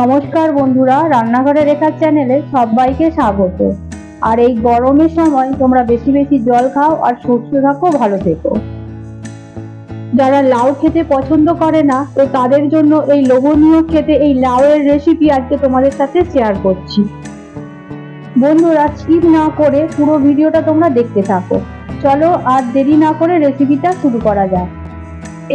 নমস্কার বন্ধুরা রান্নাঘরে রেখার চ্যানেলে সবাইকে স্বাগত। আর এই গরমের সময় তোমরা বেশি বেশি জল খাও আর সুস্থ থাকো ভালো থেকো। যারা লাউ খেতে পছন্দ করে না, তো তাদের জন্য এই লোভনীয় খেতে এই লাউয়ের রেসিপি আজকে তোমাদের সাথে শেয়ার করছি। বন্ধুরা স্কিপ না করে পুরো ভিডিওটা তোমরা দেখতে থাকো। চলো আর দেরি না করে রেসিপিটা শুরু করা যাক।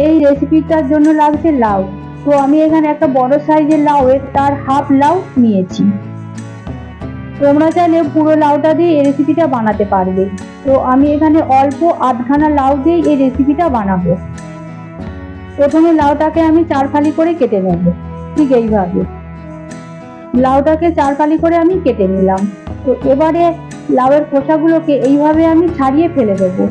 এই রেসিপিটার জন্য লাগছে লাউ। তো আমি এখানে একটা বড় সাইজের লাউয়ের তার হাফ লাউ নিয়েছি। তোমরা চাইলে পুরো লাউটা দিয়ে এই রেসিপিটা বানাতে পারবে। তো আমি এখানে অল্প আধখানা লাউ দিয়ে এই রেসিপিটা বানাবো। প্রথমে লাউটাকে আমি চার ফালি করে কেটে নেব, ঠিক এইভাবে। লাউটাকে চার ফালি করে আমি কেটে নিলাম। তো এবারে লাউয়ের খোসাগুলোকে এইভাবে আমি ছাড়িয়ে ফেলে দেবো।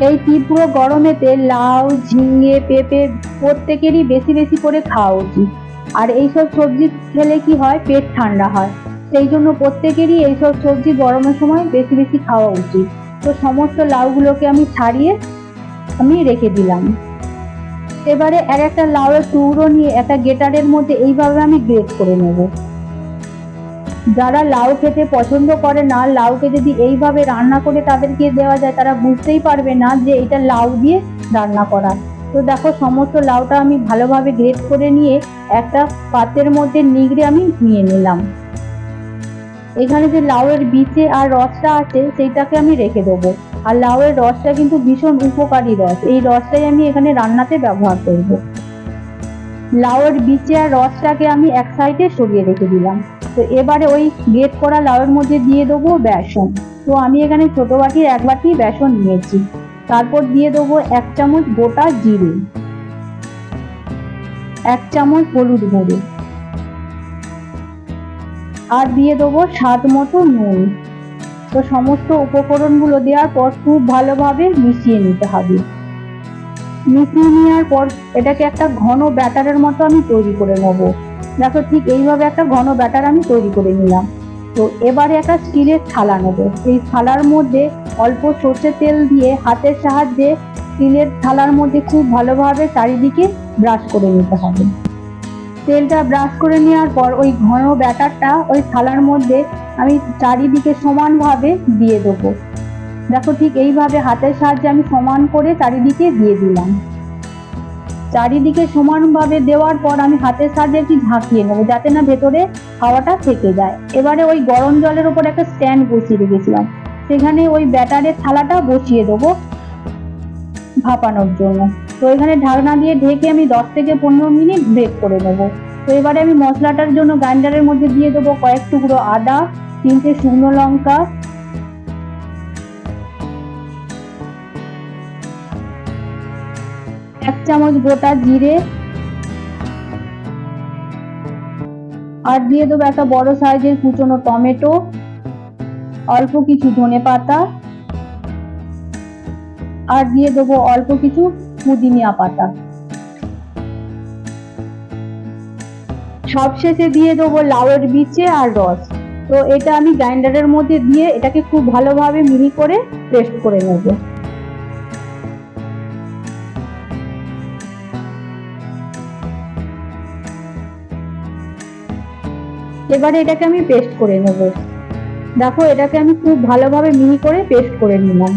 এই তীব্র গরমেতে লাউ, ঝিঙে, পেঁপে প্রত্যেকেরই বেশি বেশি করে খাওয়া উচিত। আর এইসব সবজি খেলে কি হয়? পেট ঠান্ডা হয়। সেই জন্য প্রত্যেকেরই এইসব সবজি গরমের সময় বেশি বেশি খাওয়া উচিত। তো সমস্ত লাউগুলোকে আমি ছাড়িয়ে আমি রেখে দিলাম। এবারে এক একটা লাউয়ের টুকরো নিয়ে একটা গেটারের মধ্যে এইভাবে আমি গ্রেট করে নেব। যারা লাউ খেতে পছন্দ করে না, লাউকে যদি এইভাবে রান্না করে তাদেরকে দেওয়া যায়, তারা বুঝতেই পারবে না যে এটা লাউ দিয়ে রান্না করা। তো দেখো, সমস্ত লাউটা আমি ভালোভাবে গ্রেট করে নিয়ে একটা পাত্রের মধ্যে নিগড়ে আমি নিয়ে নিলাম। এখানে যে লাউয়ের বিচে আর রসটা আছে, সেইটাকে আমি রেখে দেবো। আর লাউয়ের রসটা কিন্তু ভীষণ উপকারী রস। এই রসটাই আমি এখানে রান্নাতে ব্যবহার করব। লাউয়ের বিচে আর রসটাকে আমি এক সাইডে সরিয়ে রেখে দিলাম। তো এবারে ওই গেট করা লাউয়ের মধ্যে দিয়ে দেবো বেসন। তো আমি এখানে ছোট বাটির এক বাটি বেসন নিয়েছি। তারপর দিয়ে দেবো এক চামচ গোটা জিরে, এক চামচ হলুদ গুঁড়ো আর দিয়ে দেবো স্বাদ মতো নুন। তো সমস্ত উপকরণগুলো দেওয়ার পর খুব ভালোভাবে মিশিয়ে নিতে হবে। মিশিয়ে নেওয়ার পর এটাকে একটা ঘন ব্যাটারের মতো আমি তৈরি করে নেব। দেখো, ঠিক এইভাবে একটা ঘন ব্যাটার আমি তৈরি করে নিলাম। তো এবারে একটা স্টিলের থালা নেব। এই থালার মধ্যে অল্প সর্ষে তেল দিয়ে হাতের সাহায্যে স্টিলের থালার মধ্যে খুব ভালোভাবে চারিদিকে ব্রাশ করে নিতে হবে। তেলটা ব্রাশ করে নেওয়ার পর ওই ঘন ব্যাটারটা ওই থালার মধ্যে আমি চারিদিকে সমানভাবে দিয়ে দেবো। দেখো, ঠিক এইভাবে হাতের সাহায্যে আমি সমান করে চারিদিকে দিয়ে দিলাম। চারিদিকে সমানভাবে দেওয়ার পর আমি হাতের সাহায্যে একটু ঝাঁকিয়ে নেব, যাতে না ভেতরে হাওয়াটা থেকে যায়। এবারে ওই গরম জলের ওপর একটা স্ট্যান্ড বসিয়ে রেখেছিলাম। সেখানে ওই ব্যাটারের থালাটা বসিয়ে দেবো ভাপানোর জন্য। তো এখানে ঢাকনা দিয়ে ঢেকে আমি দশ থেকে পনেরো মিনিট ব্রেক করে নেব। তো এবারে আমি মশলাটার জন্য গ্রাইন্ডারের মধ্যে দিয়ে দেবো কয়েক টুকরো আদা, তিনটে শুকনো লঙ্কা চামচ গোটা জিরে আর দিয়ে দেবো একটা বড় সাইজের কুচনো টমেটো, অল্প কিছু ধনে পাতা আর দিয়ে দেবো অল্প কিছু পুদিনিয়া পাতা। সবশেষে দিয়ে দেবো লাউয়ের বিচে আর রস। তো এটা আমি গ্রাইন্ডারের মধ্যে দিয়ে এটাকে খুব ভালোভাবে মিহি করে পেস্ট করে নেব। এবারে এটাকে আমি পেস্ট করে নেব। দেখো, এটাকে আমি খুব ভালোভাবে মিহি করে পেস্ট করে নিলাম।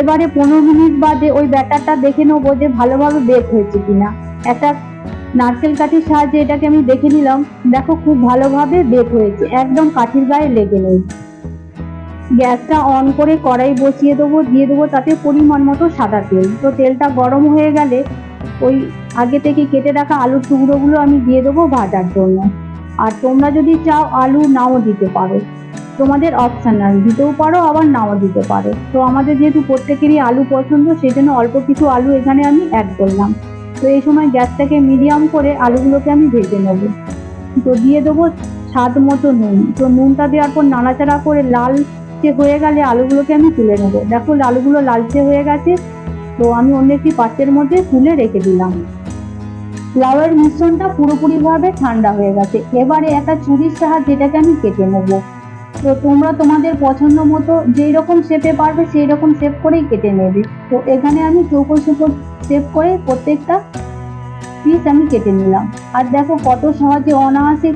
এবারে পনেরো মিনিট বাদে ওই ব্যাটারটা দেখে নেব যে ভালোভাবে বেক হয়েছে কিনা। একটা নারকেল কাঠির সাহায্যে এটাকে আমি দেখে নিলাম। দেখো, খুব ভালোভাবে বেক হয়েছে। একদম কাঠির গায়ে লেগে নেই। গ্যাসটা অন করে কড়াই বসিয়ে দেবো, দিয়ে দেবো তাতে পরিমাণ মতো সাদা তেল। তো তেলটা গরম হয়ে গেলে ওই আগে থেকে কেটে রাখা আলুর টুকরোগুলো আমি দিয়ে দেবো ভাজার জন্য। আর তোমরা যদি চাও আলু নাও দিতে পারো। তোমাদের অপশনাল দিতেও পারো, আবার নাও দিতে পারো। তো আমাদের যেহেতু প্রত্যেকেরই আলু পছন্দ সেই জন্য অল্প কিছু আলু এখানে আমি অ্যাড করলাম। তো এই সময় গ্যাসটাকে মিডিয়াম করে আলুগুলোকে আমি ভেজে নেব। তো দিয়ে দেবো স্বাদ মতো নুন। তো নুনটা দেওয়ার পর নাড়াচাড়া করে লালচে হয়ে গেলে আলুগুলোকে আমি তুলে নেব। দেখো আলুগুলো লালচে হয়ে গেছে। তো আমি অন্য একটি পাত্রের মধ্যে তুলে রেখে দিলাম। লাউয়ের মিশ্রণটা পুরোপুরিভাবে ঠান্ডা হয়ে গেছে। এবারে একটা ছুরির সাহায্যে এটাকে আমি কেটে নেব। তো তোমরা তোমাদের পছন্দ মতো যেই রকম শেপে পারবে সেই রকম শেপ করেই কেটে নেবে। তো এখানে আমি চৌকো চৌকো শেপ করে প্রত্যেকটা পিস আমি কেটে নিলাম। আর দেখো কত সহজে অনায়াসে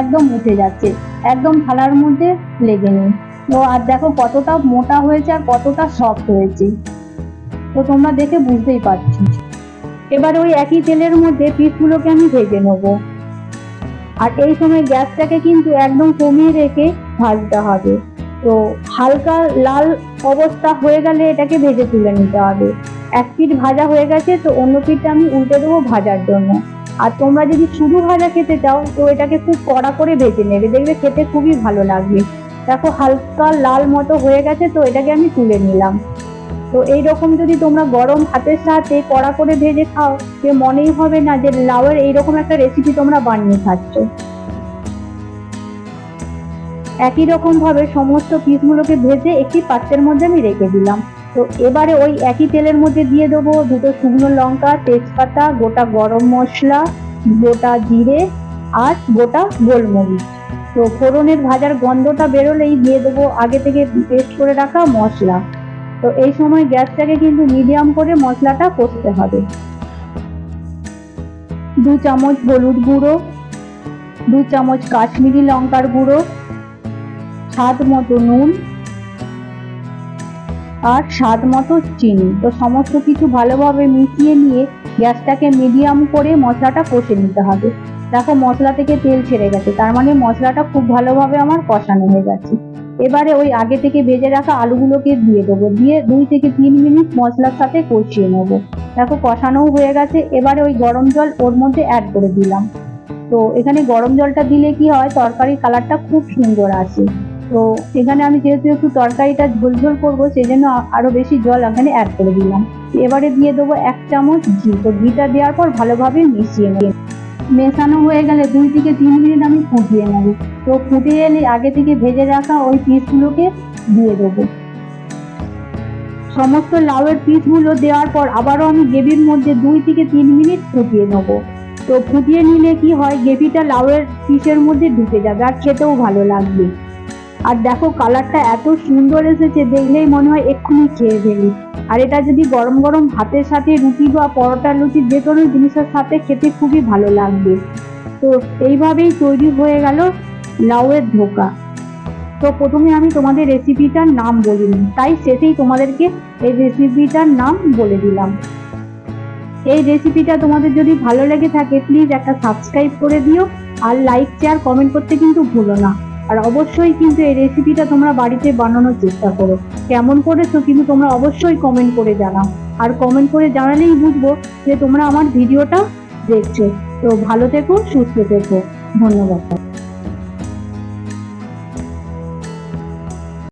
একদম উঠে যাচ্ছে। একদম থালার মধ্যে লেগে নেই। তো আর দেখো কতটা মোটা হয়েছে আর কতটা সফট হয়েছে। তো তোমরা দেখে বুঝতেই পারছি। এবার ওই একই তেলের মধ্যে পিসগুলোকে আমি ভেজে নেব। আর এই সময় গ্যাসটাকে কিন্তু একদম কমিয়ে রেখে ভাজতে হবে। তো হালকা লাল অবস্থা হয়ে গেলে এটাকে ভেজে তুলে নিতে হবে। এক পিঠ ভাজা হয়ে গেছে, তো অন্য পিঠটা আমি উল্টে দেবো ভাজার জন্য। আর তোমরা যদি শুধু ভাজা খেতে চাও, তো এটাকে খুব কড়া করে ভেজে নেবে। দেখবে খেতে খুবই ভালো লাগবে। দেখো হালকা লাল মতো হয়ে গেছে, তো এটাকে আমি তুলে নিলাম। তো এই রকম যদি তোমরা গরম ভাতের সাথে কড়া করে ভেজে খাও, যে মনেই হবে না যে লাউয়ের এইরকম একটা রেসিপি তোমরা বানিয়ে খাচ্ছ। একই রকম ভাবে সমস্ত পিসগুলোকে ভেজে একটি পাত্রের মধ্যে আমি রেখে দিলাম। তো এবারে ওই একই তেলের মধ্যে দিয়ে দেবো দুটো শুকনো লঙ্কা, তেজপাতা, গোটা গরম মশলা, গোটা জিরে আর গোটা গোলমরিচ। তো ফোড়নের ভাজার গন্ধটা বেরোলেই দিয়ে দেবো আগে থেকে পেস্ট করে রাখা মশলা। তো এই সময় গ্যাসটাকে কিন্তু মিডিয়াম করে মশলাটা কষতে হবে। দু চামচ হলুদ গুঁড়ো, দু চামচ কাশ্মীরি লঙ্কার গুঁড়ো, স্বাদ মতো নুন আর স্বাদ মতো চিনি। তো সমস্ত কিছু ভালোভাবে মিশিয়ে নিয়ে গ্যাসটাকে মিডিয়াম করে মশলাটা কষে নিতে হবে। দেখো, মশলা থেকে তেল ছেড়ে গেছে। তার মানে মশলাটা খুব ভালোভাবে আমার কষানো হয়ে গেছে। এবারে ওই আগে থেকে ভেজে রাখা আলুগুলোকে দিয়ে দেবো। দিয়ে দুই থেকে তিন মিনিট মশলার সাথে কষিয়ে নেব। দেখো, কষানোও হয়ে গেছে। এবারে ওই গরম জল ওর মধ্যে অ্যাড করে দিলাম। তো এখানে গরম জলটা দিলে কি হয়, তরকারির কালারটা খুব সুন্দর আসে। তো এখানে আমি যেহেতু একটু তরকারিটা ঝোল ঝোল করব সেই জন্য আ- আরও বেশি জল এখানে অ্যাড করে দিলাম। এবারে দিয়ে দেবো এক চামচ ঘি। তো ঘিটা দেওয়ার পর ভালোভাবে মিশিয়ে নেব। মেশানো হয়ে গেলে দুই থেকে তিন মিনিট আমি ফুটিয়ে নেব। তো ফুটে এলে আগে থেকে ভেজে রাখা ওই পিসগুলোকে দিয়ে দেবো। সমস্ত লাউয়ের পিসগুলো দেওয়ার পর আবারও আমি গ্রেভির মধ্যে দুই থেকে তিন মিনিট ফুটিয়ে নেব। তো ফুটিয়ে নিলে কি হয়, গ্রেভিটা লাউয়ের পিসের মধ্যে ঢুকে যাবে আর খেতেও ভালো লাগবে। আর দেখো, কালারটা এত সুন্দর এসেছে, দেখলেই মনে হয় এক্ষুনি খেয়ে ফেলি। আর এটা যদি গরম গরম ভাতের সাথে রুটি বা পরোটা লুচি যে কোনো জিনিসের সাথে খেতে খুবই ভালো লাগবে। তো এইভাবেই তৈরি হয়ে গেল লাউয়ের ধোকা। তো প্রথমে আমি তোমাদের রেসিপিটার নাম বলিনি তাই শেষেই তোমাদেরকে এই রেসিপিটার নাম বলে দিলাম। এই রেসিপিটা তোমাদের যদি ভালো লেগে থাকে প্লিজ একটা সাবস্ক্রাইব করে দিও। আর লাইক শেয়ার কমেন্ট করতে কিন্তু ভুলো না। আর অবশ্যই কিন্তু এই রেসিপিটা তোমরা বাড়িতে বানানোর চেষ্টা করো। কেমন করেছ কিন্তু তোমরা অবশ্যই কমেন্ট করে জানাও। আর কমেন্ট করে জানালেই বুঝব যে তোমরা আমার ভিডিওটা দেখছ। তো ভালো থেকো, সুস্থ থেকো। ধন্যবাদ।